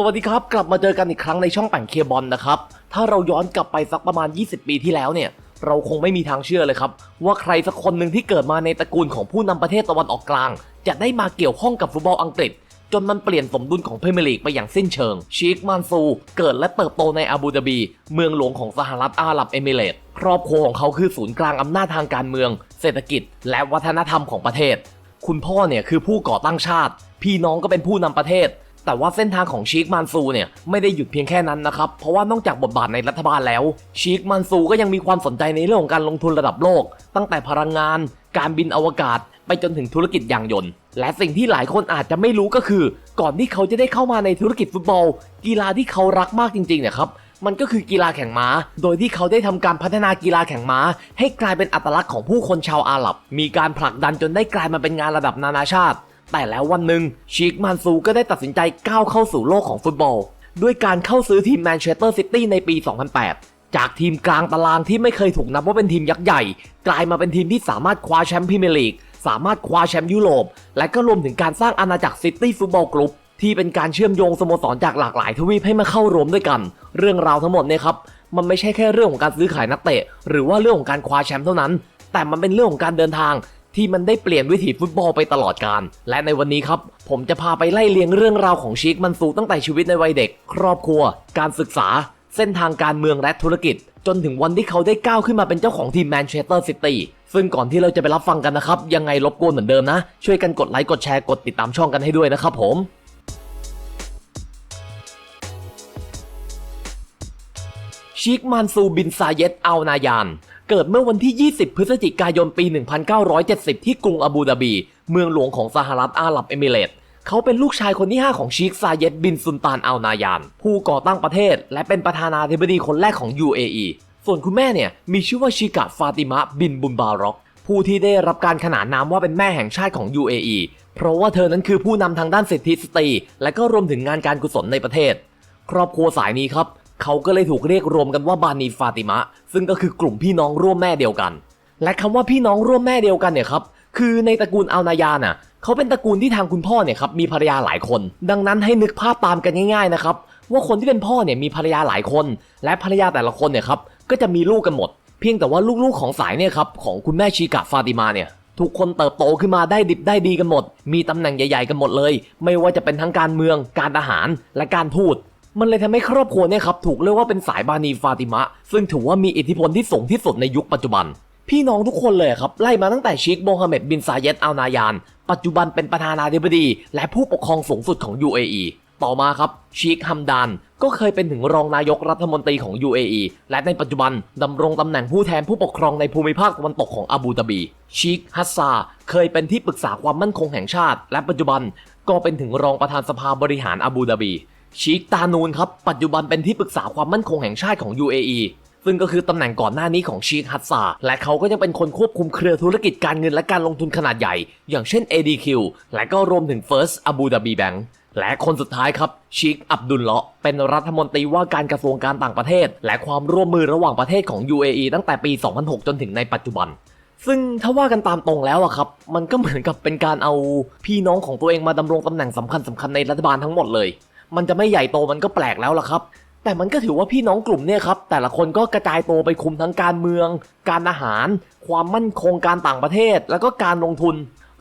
สวัสดีครับ กลับมาเจอกันอีกครั้งในช่องแป่งเคบอลนะครับ ถ้าเราย้อนกลับไปสักประมาณ 20 ปีที่แล้วเนี่ย เราคงไม่มีทางเชื่อเลยครับ ว่าใครสักคนหนึ่งที่เกิดมาในตระกูลของผู้นำประเทศตะวันออกกลาง จะได้มาเกี่ยวข้องกับฟุตบอลอังกฤษ จนมันเปลี่ยนสมดุลของพรีเมียร์ลีกไปอย่างสิ้นเชิง ชีคมันซู เกิดและเติบโตในอาบูดาบี เมืองหลวงของสหรัฐอาหรับเอมิเรตส์ครอบครัวของเขาคือศูนย์กลางอำนาจทางการเมือง เศรษฐกิจ และวัฒนธรรมของประเทศ คุณพ่อเนี่ยคือผู้ก่อตั้งชาติ พี่น้องก็เป็นผู้นำประเทศ แต่ว่าเส้นทางของชีคมันซูเนี่ยไม่ได้หยุดเพียงแค่นั้นนะครับ เพราะว่านอกจากบทบาทในรัฐบาลแล้ว ชีคมันซูก็ยังมีความสนใจในเรื่องของการลงทุนระดับโลก ตั้งแต่พลังงาน การบินอวกาศ ไปจนถึงธุรกิจยางยนต์ และสิ่งที่หลายคนอาจจะไม่รู้ก็คือ ก่อนที่เขาจะได้เข้ามาในธุรกิจฟุตบอล กีฬาที่เขารักมากจริงๆเนี่ยครับมันก็คือกีฬาแข่งม้า โดยที่เขาได้ทำการพัฒนากีฬาแข่งม้า ให้กลายเป็นอัตลักษณ์ของผู้คนชาวอาหรับ มีการผลักดันจนได้กลายมาเป็นงานระดับนานาชาติ แต่แล้ววันหนึ่งชีคมันซูก็ได้ตัดสินใจก้าวเข้าสู่โลกของฟุตบอล ด้วยการเข้าซื้อทีมแมนเชสเตอร์ซิตี้ในปี 2008 จากทีมกลางตารางที่ไม่เคยถูกนับว่าเป็นทีมยักษ์ใหญ่ กลายมาเป็นทีมที่สามารถคว้าแชมป์พรีเมียร์ลีก สามารถคว้าแชมป์ยุโรป และก็รวมถึงการสร้างอาณาจักรซิตี้ฟุตบอลกรุ๊ปที่เป็นการเชื่อมโยงสโมสรจากหลากหลายทวีปให้มาเข้ารวมด้วยกัน เรื่องราวทั้งหมดเนี่ยครับมันไม่ใช่แค่เรื่องของการซื้อขายนักเตะ หรือว่าเรื่องของการคว้าแชมป์เท่านั้น แต่มันเป็นเรื่องของการเดินทาง ที่มันได้เปลี่ยนวิถีฟุตบอลไปตลอดการ และในวันนี้ครับ ผมจะพาไปไล่เลียงเรื่องราวของชีคมันซูตั้งแต่ชีวิตในวัยเด็ก ครอบครัว การศึกษา เส้นทางการเมืองและธุรกิจ จนถึงวันที่เขาได้ก้าวขึ้นมาเป็นเจ้าของทีมแมนเชสเตอร์ซิตี้ซึ่งก่อนที่เราจะไปรับฟังกันนะครับ ยังไงรบกวนเหมือนเดิมนะ ช่วยกันกดไลค์กดแชร์กดติดตามช่องกันให้ด้วยนะครับผม ชิคมันซูบินซาเยตอัลนายาน เกิดเมื่อวันที่ 20 พฤศจิกายนปี 1970 ที่กรุงอาบูดาบี เมืองหลวงของสหรัฐอาหรับเอมิเรตส์เขาเป็นลูกชายคนที่ 5 ของชีคซาเยตบินซุลตานอัลนายาน ผู้ก่อตั้งประเทศ และเป็นประธานาธิบดีคนแรกของ UAE ส่วนคุณแม่เนี่ยมีชื่อว่าชิกะฟาติมะบินบุนบารอก ผู้ที่ได้รับการขนานนามว่าเป็นแม่แห่งชาติของ UAE เพราะว่าเธอนั้นคือผู้นำทางด้านสิทธิสตรี และก็รวมถึงงานการกุศลในประเทศ ครอบครัวสายนี้ครับ เขาก็เลยถูกเรียกรวมกันว่าบานีฟาติมะ ซึ่งก็คือกลุ่มพี่น้องร่วมแม่เดียวกัน และคำว่าพี่น้องร่วมแม่เดียวกันเนี่ยครับคือในตระกูลอัลนายาน่ะเขาเป็นตระกูลที่ทางคุณพ่อเนี่ยครับมีภรรยาหลายคน ดังนั้นให้นึกภาพตามกันง่ายๆนะครับว่าคนที่เป็นพ่อเนี่ยมีภรรยาหลายคน และภรรยาแต่ละคนเนี่ยครับก็จะมีลูกกันหมด เพียงแต่ว่าลูกๆของสายเนี่ยครับของคุณแม่ชีกะฟาติมาเนี่ยทุกคนเติบโตขึ้นมาได้ดิบได้ดีกันหมด มีตำแหน่งใหญ่ ๆ กันหมดเลย ไม่ว่าจะเป็นทั้งการเมือง การทหาร และการทูต มันเลยทำให้ครอบครัวเนี่ยครับถูกเรียกว่าเป็นสายบานีฟาติมะ ซึ่งถือว่ามีอิทธิพลที่สูงที่สุดในยุคปัจจุบัน พี่น้องทุกคนเลยครับไล่มาตั้งแต่ชิคโมฮัมเหม็ดบินซาเยตอัลนายาน ปัจจุบันเป็นประธานาธิบดี และผู้ปกครองสูงสุดของ UAE ต่อมาครับชีคฮัมดานก็เคยเป็นถึงรองนายกรัฐมนตรีของ UAE และในปัจจุบันดำรงตำแหน่งผู้แทนผู้ปกครองในภูมิภาคตะวันตกของอาบูดาบีชีคฮัสซาเคยเป็นที่ปรึกษาความมั่นคงแห่งชาติ และปัจจุบันก็เป็นถึงรองประธานสภาบริหารอาบูดาบี ชีคตานูนครับ ปัจจุบันเป็นที่ปรึกษาความมั่นคงแห่งชาติของ UAE ซึ่งก็คือตำแหน่งก่อนหน้านี้ของชีคฮัตซาและเขาก็ยังเป็นคนควบคุมเครือธุรกิจการเงินและการลงทุนขนาดใหญ่ อย่างเช่น ADQ และก็รวมถึง First Abu Dhabi Bank และคนสุดท้ายครับชิคอับดุลเลาะเป็นรัฐมนตรีว่าการกระทรวงการต่างประเทศ และความร่วมมือระหว่างประเทศของ UAE ตั้งแต่ปี 2006 จนถึงในปัจจุบัน ซึ่งถ้าว่ากันตามตรงแล้วอะครับ มันก็เหมือนกับเป็นการเอาพี่น้องของตัวเองมาดำรงตำแหน่งสำคัญสำคัญในรัฐบาลทั้งหมดเลย มันจะไม่ใหญ่โตมันก็แปลกแล้วล่ะครับ แต่มันก็ถือว่าพี่น้องกลุ่มเนี่ยครับแต่ละคนก็กระจายตัวไปคุมทั้งการเมือง การอาหาร ความมั่นคงการต่างประเทศ แล้วก็การลงทุน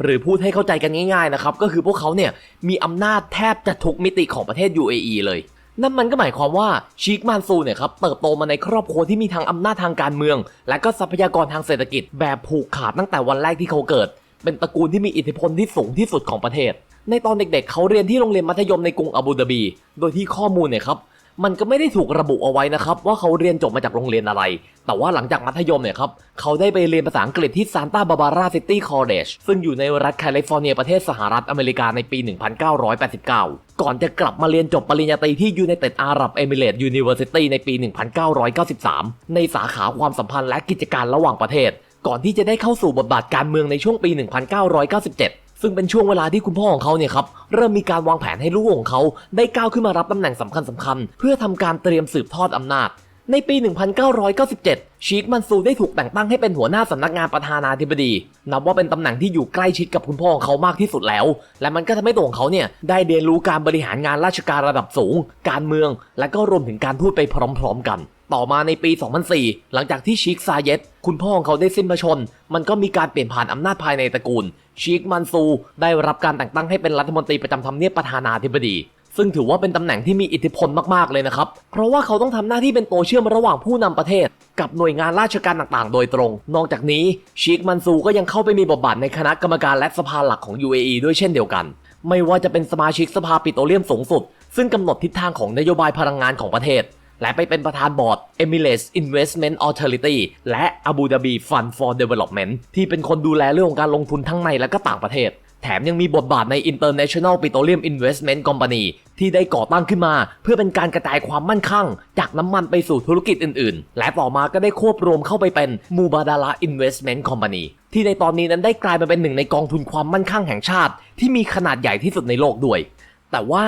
หรือพูดให้เข้าใจกันง่าย ๆนะครับ ก็คือพวกเขาเนี่ยมีอำนาจแทบจะทุกมิติของประเทศ UAE เลยนั่นมันก็หมายความว่าชีคมานซูเนี่ยครับเติบโตมาในครอบครัวที่มีทั้งอำนาจทางการเมือง และก็ทรัพยากรทางเศรษฐกิจแบบผูกขาดตั้งแต่วันแรกที่เขาเกิด เป็นตระกูลที่มีอิทธิพลที่สูงที่สุดของประเทศ ในตอนเด็กๆ เขาเรียนที่โรงเรียนมัธยมในกรุงอาบูดาบี โดยที่ข้อมูลเนี่ยครับมันก็ไม่ได้ถูกระบุเอาไว้นะครับว่าเขาเรียนจบมาจากโรงเรียนอะไร แต่ว่าหลังจากมัธยมเนี่ยครับเขาได้ไปเรียนภาษาอังกฤษที่ซานตาบาบาราซิตี้คอลเลจซึ่งอยู่ในรัฐแคลิฟอร์เนียประเทศสหรัฐอเมริกาในปี 1989 ก่อนจะกลับมาเรียนจบปริญญาตรีที่ United Arab Emirates University ในปี 1993 ในสาขาความสัมพันธ์และกิจการระหว่างประเทศ ก่อนที่จะได้เข้าสู่บทบาทการเมืองในช่วงปี 1997 ซึ่งเป็นช่วงเวลาที่คุณพ่อของเขาเนี่ยครับเริ่มมีการวางแผนให้ลูกของเขา ได้ก้าวขึ้นมารับตำแหน่งสำคัญสำคัญๆเพื่อทำการเตรียมสืบทอดอำนาจ ในปี 1997 ชีคมันซูได้ถูกแต่งตั้งให้เป็นหัวหน้าสำนักงานประธานาธิบดี นับว่าเป็นตำแหน่งที่อยู่ใกล้ชิดกับคุณพ่อของเขามากที่สุดแล้ว และมันก็ทำให้ตัวของเขาเนี่ยได้เรียนรู้การบริหารงานราชการระดับสูง การเมือง และก็รวมถึงการทูตไปพร้อม ๆ กัน ต่อมาในปี 2004 หลังจากที่ชีคซาเยตคุณพ่อของเขาได้สิ้นพระชน มันก็มีการเปลี่ยนผ่านอำนาจภายในตระกูล ชีคมันซู ได้รับการแต่งตั้งให้เป็นรัฐมนตรีประจำทำเนียบประธานาธิบดี ซึ่งถือว่าเป็นตำแหน่งที่มีอิทธิพลมากๆเลยนะครับ เพราะว่าเขาต้องทำหน้าที่เป็นตัวเชื่อมระหว่างผู้นำประเทศ กับหน่วยงานราชการต่างๆ โดยตรง นอกจากนี้ชีคมันซูก็ยังเข้าไปมีบทบาทในคณะกรรมการและสภาหลักของ UAE ด้วยเช่นเดียวกัน ไม่ว่าจะเป็นสมาชิกสภาปิโตรเลียมสูงสุด ซึ่งกำหนดทิศทางของนโยบายพลังงานของประเทศ และไปเป็นประธานบอร์ด Emirates Investment Authority และ Abu Dhabi Fund for Development ที่เป็นคนดูแลเรื่องของการลงทุนทั้งในและก็ต่างประเทศ แถมยังมีบทบาทใน International Petroleum Investment Company ที่ได้ก่อตั้งขึ้นมา เพื่อเป็นการกระจายความมั่นคงจากน้ำมันไปสู่ธุรกิจอื่นๆ และต่อมาก็ได้ควบรวมเข้าไปเป็น Mubadala Investment Company ที่ในตอนนี้นั้นได้กลายมาเป็นหนึ่งในกองทุนความมั่นคงแห่งชาติ ที่มีขนาดใหญ่ที่สุดในโลกด้วย แต่ว่า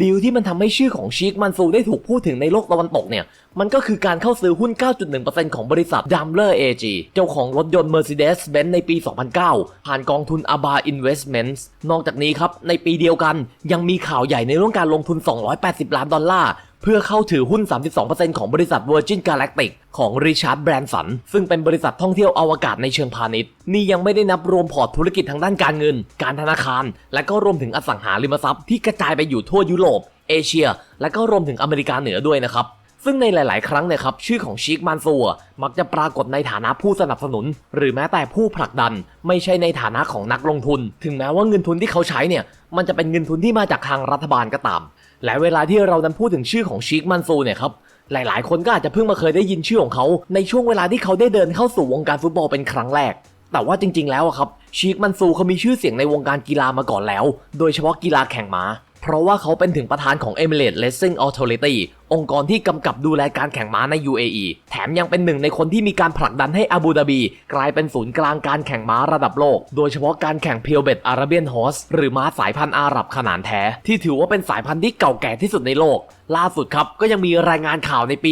ดีลที่มันทำให้ชื่อของชีคมันซูได้ถูกพูดถึงในโลกตะวันตกเนี่ย มันก็คือการเข้าซื้อหุ้น 9.1%ของบริษัทดัมเลอร์เอจเจ้าของรถยนต์ Mercedes-Benz ในปี 2009 ผ่านกองทุน ABA Investments นอกจากนี้ครับ ในปีเดียวกันยังมีข่าวใหญ่ในเรื่องการลงทุน 280 ล้านดอลลาร์ เพื่อเข้าถือหุ้น 32%ของบริษัท Virgin Galactic ของ Richard Branson ซึ่งเป็นบริษัทท่องเที่ยวอวกาศในเชิงพาณิชย์ นี่ยังไม่ได้นับรวมพอร์ตธุรกิจทางด้านการเงิน การธนาคาร และก็รวมถึงอสังหาริมทรัพย์ที่กระจายไปอยู่ทั่วยุโรป เอเชีย และก็รวมถึงอเมริกาเหนือด้วยนะครับซึ่งในหลาย ๆ ครั้งเนี่ยครับชื่อของชิคมันซูอะมักจะปรากฏในฐานะผู้สนับสนุน หรือแม้แต่ผู้ผลักดัน ไม่ใช่ในฐานะของนักลงทุน ถึงแม้ว่าเงินทุนที่เขาใช้เนี่ยมันจะเป็นเงินทุนที่มาจากทางรัฐบาลก็ตาม และเวลาที่เรานั้นพูดถึงชื่อของชิคมันซูเนี่ยครับหลายๆ คนก็อาจจะเพิ่งมาเคยได้ยินชื่อของเขา ในช่วงเวลาที่เขาได้เดินเข้าสู่วงการฟุตบอลเป็นครั้งแรก แต่ว่าจริงๆ แล้วอะครับชีคมันซูเขามีชื่อเสียงในวงการกีฬามาก่อนแล้ว โดยเฉพาะกีฬาแข่งม้า เพราะว่าเขาเป็นถึงประธานของ Emirates Racing Authority องค์กรที่กำกับดูแลการแข่งม้าใน UAE แถมยังเป็นหนึ่งในคนที่มีการผลักดันให้อาบูดาบี กลายเป็นศูนย์กลางการแข่งม้าระดับโลก โดยเฉพาะการแข่งเพียวเบตอาราเบียนฮอสหรือม้าสายพันธุ์อาหรับขนานแท้ ที่ถือว่าเป็นสายพันธุ์ที่เก่าแก่ที่สุดในโลก ล่าสุดครับก็ยังมีรายงานข่าวในปี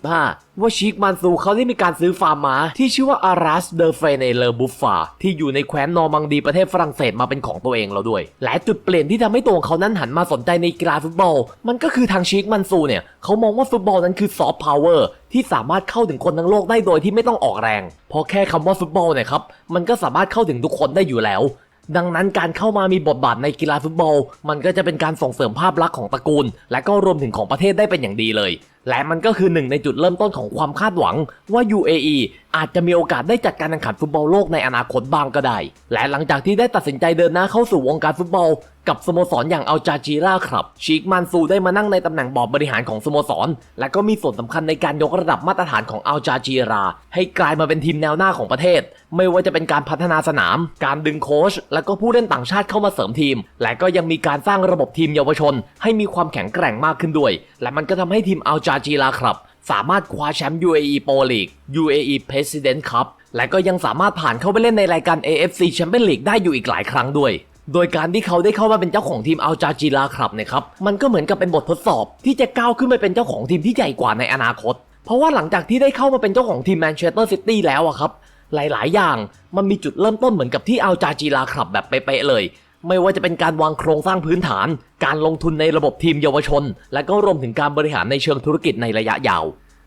2025 ว่าชิคมันซูเขาได้มีการซื้อฟาร์มม้าที่ชื่อว่าอารัสเดอเฟเนเลอบุฟฟาที่อยู่ในแคว้นนอร์มังดีประเทศฝรั่งเศสมาเป็นของตัวเองแล้วด้วย และจุดเปลี่ยนที่ทำให้ตัวของเขานั้นหันมาสนใจในกีฬาฟุตบอล มันก็คือทางชิคมันซูเนี่ยเขามองว่าฟุตบอลนั้นคือซอฟต์พาวเวอร์ที่สามารถเข้าถึงคนทั้งโลกได้โดยที่ไม่ต้องออกแรง เพราะแค่คำว่าฟุตบอลเนี่ยครับมันก็สามารถเข้าถึงทุกคนได้อยู่แล้ว ดังนั้นการเข้ามามีบทบาทในกีฬาฟุตบอล มันก็จะเป็นการส่งเสริมภาพลักษณ์ของตระกูล และก็รวมถึงของประเทศได้เป็นอย่างดีเลย และมันก็คือหนึ่งในจุดเริ่มต้นของความคาดหวังว่า UAE อาจจะมีโอกาสได้จัดการแข่งขันฟุตบอลโลกในอนาคตบ้างก็ได้ และหลังจากที่ได้ตัดสินใจเดินหน้าเข้าสู่วงการฟุตบอล กับสโมสรอย่างอัลจาจีราครับ ชีคมันซูได้มานั่งในตำแหน่งบอร์ดบริหารของสโมสร และก็มีส่วนสำคัญในการยกระดับมาตรฐานของอัลจาจีรา ให้กลายมาเป็นทีมแนวหน้าของประเทศ ไม่ว่าจะเป็นการพัฒนาสนาม การดึงโค้ชและก็ผู้เล่นต่างชาติเข้ามาเสริมทีม และก็ยังมีการสร้างระบบทีมเยาวชน ให้มีความแข็งแกร่งมากขึ้นด้วย และมันก็ทำให้ทีมอัลจาจีราครับ สามารถคว้าแชมป์ UAE Pro League UAE President Cup และก็ยังสามารถผ่านเข้าไปเล่นในรายการ AFC Champions League ได้อยู่อีกหลายครั้งด้วย โดยการที่เขาได้เข้ามาเป็นเจ้าของทีมอัลจาจีราครับเนี่ยครับ มันก็เหมือนกับเป็นบททดสอบ ที่จะก้าวขึ้นไปเป็นเจ้าของทีมที่ใหญ่กว่าในอนาคต เพราะว่าหลังจากที่ได้เข้ามาเป็นเจ้าของทีมแมนเชสเตอร์ซิตี้แล้วอะครับ หลายๆ อย่างมันมีจุดเริ่มต้นเหมือนกับที่อัลจาจีราครับแบบเป๊ะๆเลย ไม่ว่าจะเป็นการวางโครงสร้างพื้นฐาน การลงทุนในระบบทีมเยาวชน และก็รวมถึงการบริหารในเชิงธุรกิจในระยะยาว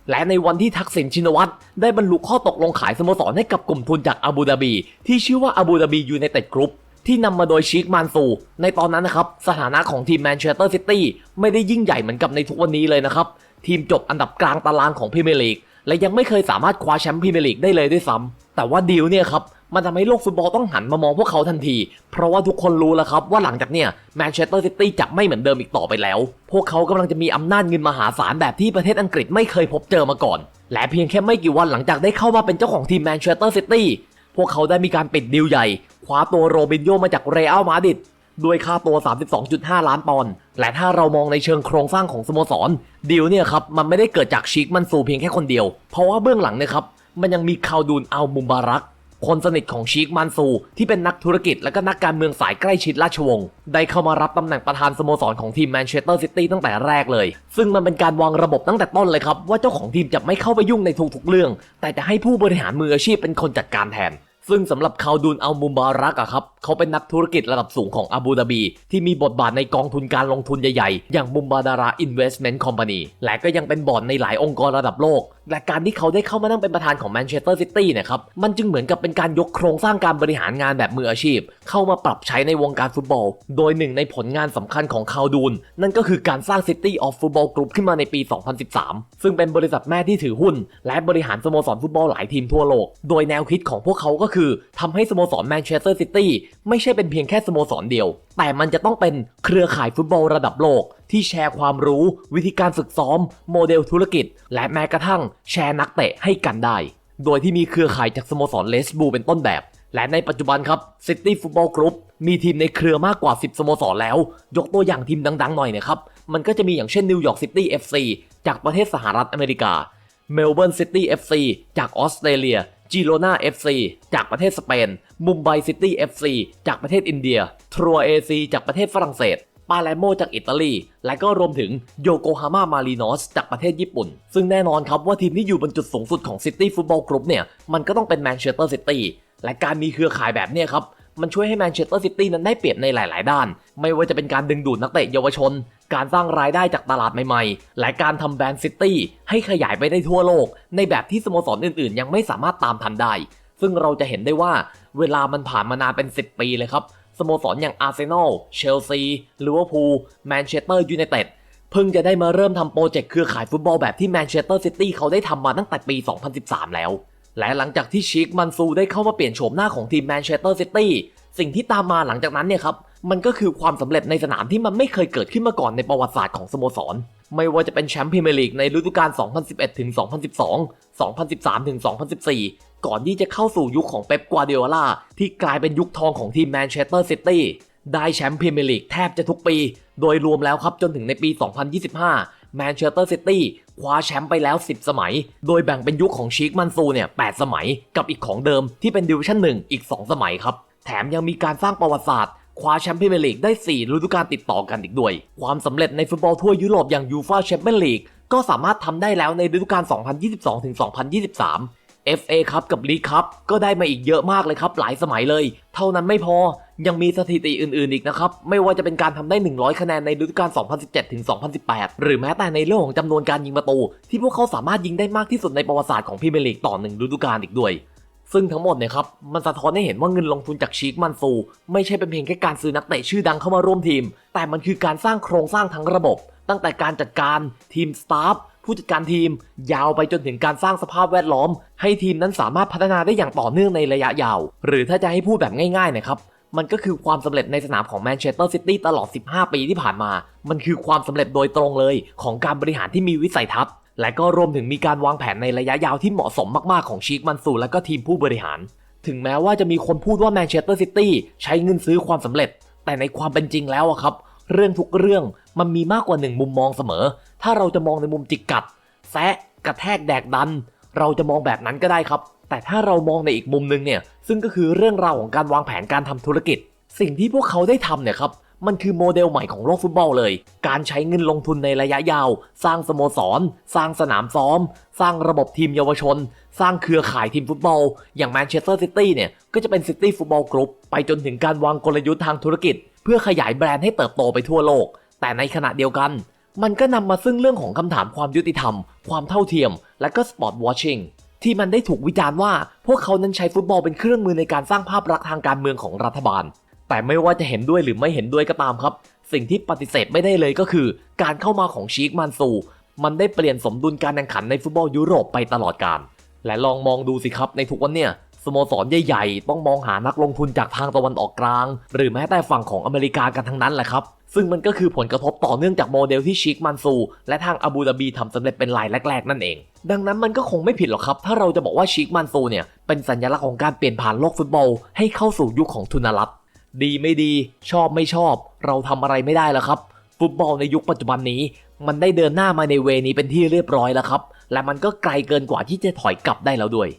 และในวันที่ทักษิณชินวัตรได้บรรลุข้อตกลงขายสโมสรให้กับกลุ่มทุนจากอาบูดาบี ที่ชื่อว่าอาบูดาบียูไนเต็ดกรุ๊ปที่นำมาโดยชิคมันซูในตอนนั้นนะครับ สถานะของทีมแมนเชสเตอร์ซิตี้ไม่ได้ยิ่งใหญ่เหมือนกับในทุกวันนี้เลยนะครับ ทีมจบอันดับกลางตารางของพรีเมียร์ลีกและยังไม่เคยสามารถคว้าแชมป์พรีเมียร์ลีกได้เลยด้วยซ้ำแต่ว่าดีลเนี่ยครับ มันทำให้โลกฟุตบอลต้องหันมามองพวกเขาทันที เพราะว่าทุกคนรู้แล้วครับว่าหลังจากเนี่ยแมนเชสเตอร์ซิตี้จะไม่เหมือนเดิมอีกต่อไปแล้ว พวกเขากำลังจะมีอำนาจเงินมหาศาลแบบที่ประเทศอังกฤษไม่เคยพบเจอมาก่อน และเพียงแค่ไม่กี่วันหลังจากได้เข้ามาเป็นเจ้าของทีมแมนเชสเตอร์ซิตี้พวกเขาได้มีการปิดดีลใหญ่คว้าตัวโรบินโยมาจากเรอัลมาดริดด้วยค่าตัว 32.5 ล้านปอนด์ และถ้าเรามองในเชิงโครงสร้างของสโมสรดีลเนี่ยครับ มันไม่ได้เกิดจากชิคมันซูเพียงแค่คนเดียว เพราะว่าเบื้องหลังนี่ยครับ มันยังมีคาวดูนอัลมุมบารัก คนสนิทของชีคมันซู ที่เป็นนักธุรกิจและก็นักการเมืองสายใกล้ชิดราชวงศ์ได้เข้ามารับตำแหน่งประธานสโมสรของทีมแมนเชสเตอร์ซิตี้ตั้งแต่แรกเลย ซึ่งมันเป็นการวางระบบตั้งแต่ต้นเลยครับ ว่าเจ้าของทีมจะไม่เข้าไปยุ่งในทุกๆเรื่อง แต่จะให้ผู้บริหารมืออาชีพเป็นคนจัดการแทนซึ่งสำหรับคาวดูนอัลมุมบารักอะครับ เขาเป็นนักธุรกิจระดับสูงของอาบูดาบี ที่มีบทบาทในกองทุนการลงทุนใหญ่ๆ อย่างมุมบาดาราอินเวสท์เมนต์คอมพานีและก็ยังเป็นบอร์ดในหลายองค์กรระดับโลก และการที่เขาได้เข้ามานั่งเป็นประธานของแมนเชสเตอร์ซิตี้นี่ยครับมันจึงเหมือนกับเป็นการยกโครงสร้างการบริหารงานแบบมืออาชีพ เข้ามาปรับใช้ในวงการฟุตบอล โดยหนึ่งในผลงานสำคัญของคาวดูน นั่นก็คือการสร้าง City of Football Group ขึ้นมาในปี 2013 ซึ่งเป็นบริษัทแม่ที่ถือหุ้น และบริหารสโมสรฟุตบอลหลายทีมทั่วโลก โดยแนวคิดของพวกเขาก็คือทำให้สโมสรแมนเชสเตอร์ซิตี้ไม่ใช่เป็นเพียงแค่สโมสรเดียว แต่มันจะต้องเป็นเครือข่ายฟุตบอลระดับโลก ที่แชร์ความรู้ วิธีการฝึกซ้อม โมเดลธุรกิจ และแม้กระทั่งแชร์นักเตะให้กันได้ โดยที่มีเครือข่ายจากสโมสรเลสบูเป็นต้นแบบ และในปัจจุบันครับ City Football Group มีทีมในเครือมากกว่า 10 สโมสรแล้ว ยกตัวอย่างทีมดังๆหน่อยนะครับ มันก็จะมีอย่างเช่นนิวยอร์กซิตี้ FC จากประเทศสหรัฐอเมริกา เมลเบิร์นซิตี้ FC จากออสเตรเลียจิโรนา FC จากประเทศสเปน มุมไบซิตี้ FC จากประเทศอินเดีย ทรัวเอซีจากประเทศฝรั่งเศส ปาเลโมจากอิตาลี และก็รวมถึงโยโกฮาม่ามารีนอสจากประเทศญี่ปุ่น ซึ่งแน่นอนครับว่าทีมที่อยู่บนจุดสูงสุดของซิตี้ฟุตบอลกรุ๊ปเนี่ย มันก็ต้องเป็นแมนเชสเตอร์ซิตี้ และการมีเครือข่ายแบบนี้ครับ มันช่วยให้แมนเชสเตอร์ซิตี้นั้นได้เปรียบในหลาย ๆ ด้าน ไม่ว่าจะเป็นการดึงดูดนักเตะเยาวชน การสร้างรายได้จากตลาดใหม่ ๆ และการทำแบรนด์ซิตี้ให้ขยายไปได้ทั่วโลก ในแบบที่สโมสรอื่น ๆ ยังไม่สามารถตามทันได้ซึ่งเราจะเห็นได้ว่าเวลามันผ่านมานานเป็น 10 ปีเลยครับ สโมสรอย่างอาร์เซนอล เชลซี ลิเวอร์พูล แมนเชสเตอร์ยูไนเต็ดเพิ่งจะได้มาเริ่มทำโปรเจกต์เครือข่ายฟุตบอลแบบที่แมนเชสเตอร์ซิตี้เขาได้ทำมาตั้งแต่ปี 2013 แล้ว และหลังจากที่ชิคมันซูได้เข้ามาเปลี่ยนโฉมหน้าของทีมแมนเชสเตอร์ซิตี้สิ่งที่ตามมาหลังจากนั้นเนี่ยครับ มันก็คือความสำเร็จในสนามที่มันไม่เคยเกิดขึ้นมาก่อนในประวัติศาสตร์ของสโมสร ไม่ว่าจะเป็นแชมป์พรีเมียร์ลีกในฤดูกาล 2011 ถึง 2012 2013 ถึง 2014 ก่อนที่จะเข้าสู่ยุคของเป๊ปกัวเดโอลาที่กลายเป็นยุคทองของทีมแมนเชสเตอร์ซิตี้ได้แชมป์พรีเมียร์ลีกแทบจะทุกปี โดยรวมแล้วครับจนถึงในปี 2025 แมนเชสเตอร์ซิตี้คว้าแชมป์ไปแล้ว 10 สมัย โดยแบ่งเป็นยุคของชีคมันซูเนี่ย 8 สมัย กับอีกของเดิมที่เป็นดิวิชั่น 1 อีก 2 สมัยครับ แถมยังมีการสร้างประวัติศาสตร์คว้าแชมป์พรีเมียร์ลีกได้ 4 ฤดูกาลติดต่อกันอีกด้วย ความสำเร็จในฟุตบอลทั่วยุโรปอย่างยูฟาแชมเปี้ยนลีกก็สามารถทำได้แล้วในฤดูกาล 2022-2023 FA ครับกับลีกครับก็ได้มาอีกเยอะมากเลยครับ หลายสมัยเลย เท่านั้นไม่พอยังมีสถิติอื่นๆอีกนะครับ ไม่ว่าจะเป็นการทำได้ 100 คะแนนในฤดูกาล 2017-2018 หรือแม้แต่ในเรื่องของจำนวนการยิงประตู ที่พวกเขาสามารถยิงได้มากที่สุดในประวัติศาสตร์ของพรีเมียร์ลีกต่อหนึ่งฤดูกาลอีกด้วย ซึ่งทั้งหมดเนี่ยครับ มันสะท้อนให้เห็นว่าเงินลงทุนจากชีคมันซู ไม่ใช่เป็นเพียงแค่การซื้อนักเตะชื่อดังเข้ามาร่วมทีม แต่มันคือการสร้างโครงสร้างทั้งระบบ ตั้งแต่การจัดการทีมสตาฟ ผู้จัดการทีม ยาวไปจนถึงการสร้างสภาพแวดล้อม ให้ทีมนั้นสามารถพัฒนาได้อย่างต่อเนื่องในระยะยาว หรือถ้าจะให้พูดแบบง่ายๆนะครับมันก็คือความสำเร็จในสนามของแมนเชสเตอร์ซิตี้ตลอด 15 ปีที่ผ่านมา มันคือความสำเร็จโดยตรงเลยของการบริหารที่มีวิสัยทัศน์ และก็รวมถึงมีการวางแผนในระยะยาวที่เหมาะสมมากๆของชีคมันซูและก็ทีมผู้บริหาร ถึงแม้ว่าจะมีคนพูดว่าแมนเชสเตอร์ซิตี้ใช้เงินซื้อความสำเร็จ แต่ในความเป็นจริงแล้วอะครับ เรื่องทุกเรื่องมันมีมากกว่าหนึ่งมุมมองเสมอ ถ้าเราจะมองในมุมจิกกัด แซะกระแทกแดกดัน เราจะมองแบบนั้นก็ได้ครับ แต่ถ้าเรามองในอีกมุมนึงเนี่ยซึ่งก็คือเรื่องราวของการวางแผนการทำธุรกิจ สิ่งที่พวกเขาได้ทำเนี่ยครับมันคือโมเดลใหม่ของโลกฟุตบอลเลย การใช้เงินลงทุนในระยะยาว สร้างสโมสร สร้างสนามซ้อม สร้างระบบทีมเยาวชน สร้างเครือข่ายทีมฟุตบอล อย่างแมนเชสเตอร์ซิตี้เนี่ย ก็จะเป็นซิตี้ฟุตบอลกรุ๊ปไปจนถึงการวางกลยุทธ์ทางธุรกิจ พื่อขยายแบรนด์ให้เติบโตไปทั่วโลก แต่ในขณะเดียวกัน มันก็นำมาซึ่งเรื่องของคำถามความยุติธรรม ความเท่าเทียม และก็สปอร์ตวอชชิ่งที่มันได้ถูกวิจารณ์ว่า พวกเขานั้นใช้ฟุตบอลเป็นเครื่องมือในการสร้างภาพลักษณ์ทางการเมืองของรัฐบาล แต่ไม่ว่าจะเห็นด้วยหรือไม่เห็นด้วยก็ตามครับ สิ่งที่ปฏิเสธไม่ได้เลยก็คือ การเข้ามาของชีคมันซู มันได้เปลี่ยนสมดุลการแข่งขันในฟุตบอลยุโรปไปตลอดกาลและลองมองดูสิครับในทุกวันเนี่ย สโมสรใหญ่ๆ ต้องมองหานักลงทุนจากทางตะวันออกกลาง หรือแม้แต่ฝั่งของอเมริกากันทั้งนั้นแหละครับ ซึ่งมันก็คือผลกระทบต่อเนื่องจากโมเดลที่ชิคมันซู และทางอาบูดาบีทำสำเร็จเป็นรายแรก ๆ นั่นเอง ดังนั้นมันก็คงไม่ผิดหรอกครับ ถ้าเราจะบอกว่าชิคมันซูเนี่ยเป็นสัญลักษณ์ของการเปลี่ยนผ่านโลกฟุตบอล ให้เข้าสู่ยุคของทุนรัฐดีไม่ดี ชอบไม่ชอบ เราทำอะไรไม่ได้แล้วครับฟุตบอลในยุคปัจจุบันนี้ มันได้เดินหน้ามาในเวนี้เป็นที่เรียบร้อยแล้วครับ และมันก็ไกลเกินกว่าที่จะถอยกลับได้แล้วด้วย